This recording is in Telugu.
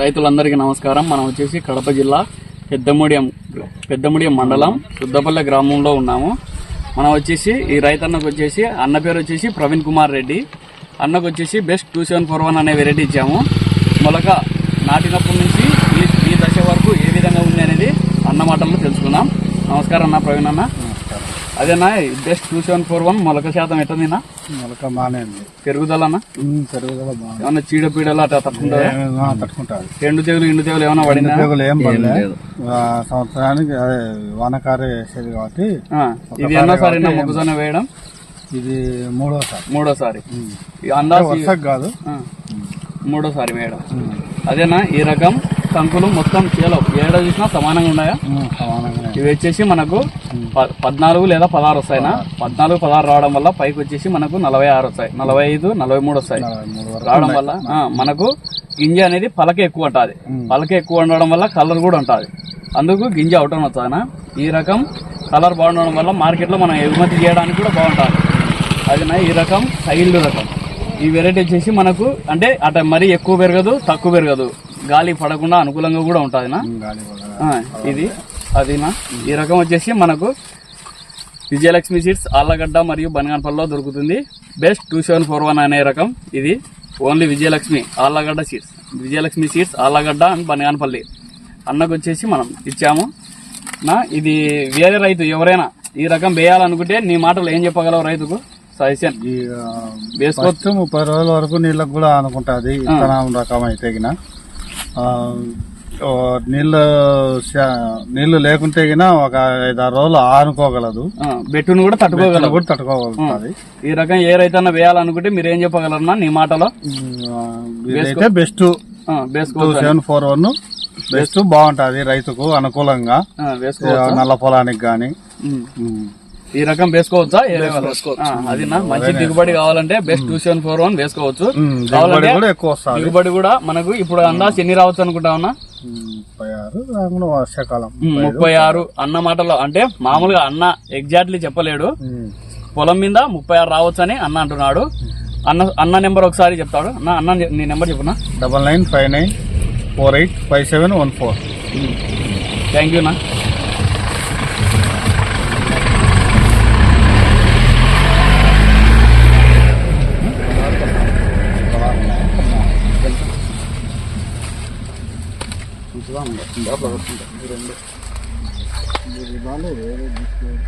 రైతులందరికీ నమస్కారం. మనం వచ్చేసి కడప జిల్లా పెద్దముడియం పెద్దముడియం మండలం శుద్ధపల్లె గ్రామంలో ఉన్నాము. మనం వచ్చేసి ఈ రైతన్నకు వచ్చేసి అన్న పేరు వచ్చేసి ప్రవీణ్ కుమార్ రెడ్డి. అన్నకు వచ్చేసి best two seven four one అనే వెరైటీ ఇచ్చాము. మొలక నాటినప్పటి నుంచి ఈ ఈ దశ వరకు ఏ విధంగా ఉంది అనేది అన్న మాటల్లో తెలుసుకుందాం. నమస్కారం అన్న ప్రవీణ్ అన్న. అదేనా best two seven four one మొలక శాతం ఎట్టుందినా మొలక బాగానే ఉంది. పెరుగుదల అన్న ఉమ్, పెరుగుదల ఏమన్నా చీడపీడలు అట్లా తట్టుకుంటుందా ఏమైనా తట్టుకుంటారు. ఎండు తెగులు ఇండు తెగులు ఏమైనా పడిందా? తెగులు ఏం పడలే. ఆ, సంవత్సరానికి అదే వానకారే వేసేది కాబట్టి ఇది ఎన్నోసారి మొక్కజొన్న వేయడం? ఇది మూడోసారి. మూడోసారి ఈ అందాజు వర్షకు కాదు. మూడోసారి వేయడం. అదేనా ఈ రకం? కంకులు మొత్తం చేలో ఏడ చూసినా సమానంగా ఉన్నాయా? ఇవి వచ్చేసి మనకు పద్నాలుగు లేదా పదహారు వస్తాయినా? పద్నాలుగు పదహారు రావడం వల్ల పైకి వచ్చేసి మనకు నలభై ఆరు వస్తాయి. నలభై ఐదు నలభై మూడు వస్తాయి. రావడం వల్ల మనకు గింజ అనేది పలక ఎక్కువ ఉంటుంది పలక ఎక్కువ ఉండడం వల్ల కలర్ కూడా ఉంటుంది అందుకు గింజ అవటం వస్తుందనా ఈ రకం కలర్ బాగుండడం వల్ల మార్కెట్లో మనం ఎగుమతి చేయడానికి కూడా బాగుంటుంది. అది ఈ రకం సైల్డ్ రకం. ఈ వెరైటీ వచ్చేసి మనకు అంటే అట మరీ ఎక్కువ పెరగదు తక్కువ పెరగదు. గాలి పడకుండా అనుకూలంగా కూడా ఉంటుంది నా ఉమ్, గాలి కూడా ఆ, ఇది అదినా. ఈ రకం వచ్చేసి మనకు విజయలక్ష్మి సీడ్స్ ఆళ్ళగడ్డ మరియు బనగానపల్లిలో దొరుకుతుంది. Best two seven four one అనే రకం. ఇది only Vijayalakshmi Allagadda seeds. Vijayalakshmi seeds Allagadda and Banaganapalli. అన్నకు వచ్చేసి మనం ఇచ్చాము. నా ఇది వేరే రైతు ఎవరైనా ఈ రకం వేయాలనుకుంటే నీ మాటలు ఏం చెప్పగలవు రైతుకు? సజెషన్. ఈ ఆ, వేసుకో. ఫస్ట్ ముప్పై రోజుల వరకు నీళ్ళకు కూడా అనుకుంటుంది రకం అయితే నీళ్ళు నీళ్ళు లేకుంటే గిన ఒక ఐదారు రోజులు ఆనుకోగలదు. బెట్టును కూడా తట్టుకోగలవు. కూడా తట్టుకోగలుగుతుంది. ఈ రకం ఏ రైతన్నా వేయాలనుకుంటే మీరు ఏం చెప్పగలరన్నా నీ మాటలో? ఇదైతే best. Seven four one. Best బాగుంటది రైతుకు అనుకూలంగా. నల్ల పొలానికి గాని. ఈ రకం వేసుకోవచ్చా? అది నా మంచి దిగుబడి కావాలంటే best two seven four one వేసుకోవచ్చు. దిగుబడి కూడా దిగుబడి మనకు ఇప్పుడు అందాజు ఎన్ని రావచ్చు అనుకుంటా ఉన్నా ముప్పై ఆరు రాకుండా వర్షాకాలం. ముప్పై ఆరు అన్న మాటలో అంటే మామూలుగా అన్న ఎగ్జాక్ట్లీ చెప్పలేడు. పొలం మీద ముప్పై ఆరు రావచ్చు అని అన్న అంటున్నాడు. అన్న అన్న నెంబర్ ఒకసారి చెప్తాడు. అన్న అన్న నీ number చెప్పునా double nine five nine four eight five seven one four. Thank you నా anlatayım. Abla bakın bak. Buranın. Böyle balığı öyle düşüyor.